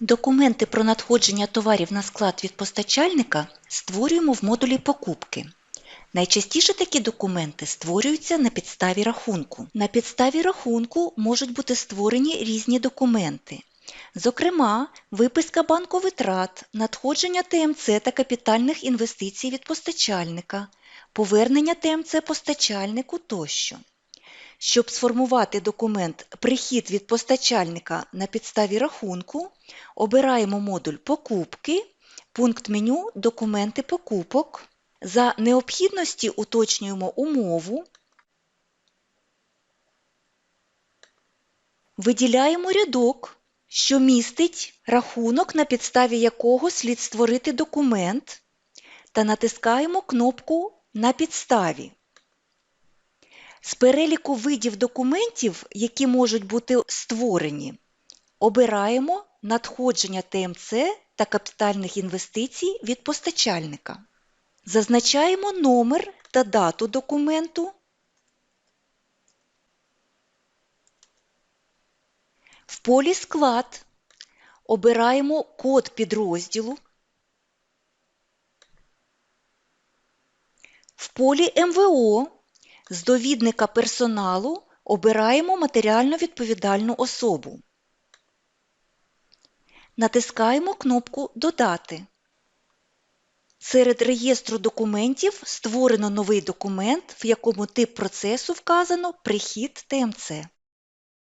Документи про надходження товарів на склад від постачальника створюємо в модулі покупки. Найчастіше такі документи створюються на підставі рахунку. На підставі рахунку можуть бути створені різні документи. Зокрема, виписка банку витрат, надходження ТМЦ та капітальних інвестицій від постачальника, повернення ТМЦ постачальнику тощо. Щоб сформувати документ Прихід від постачальника на підставі рахунку, обираємо модуль Покупки, пункт меню Документи покупок. За необхідності уточнюємо умову, виділяємо рядок, що містить рахунок, на підставі якого слід створити документ, та натискаємо кнопку На підставі. З переліку видів документів, які можуть бути створені, обираємо надходження ТМЦ та капітальних інвестицій від постачальника. Зазначаємо номер та дату документу. В полі Склад обираємо код підрозділу. В полі МВО з довідника персоналу обираємо матеріально відповідальну особу. Натискаємо кнопку Додати. Серед реєстру документів створено новий документ, в якому тип процесу вказано Прихід ТМЦ.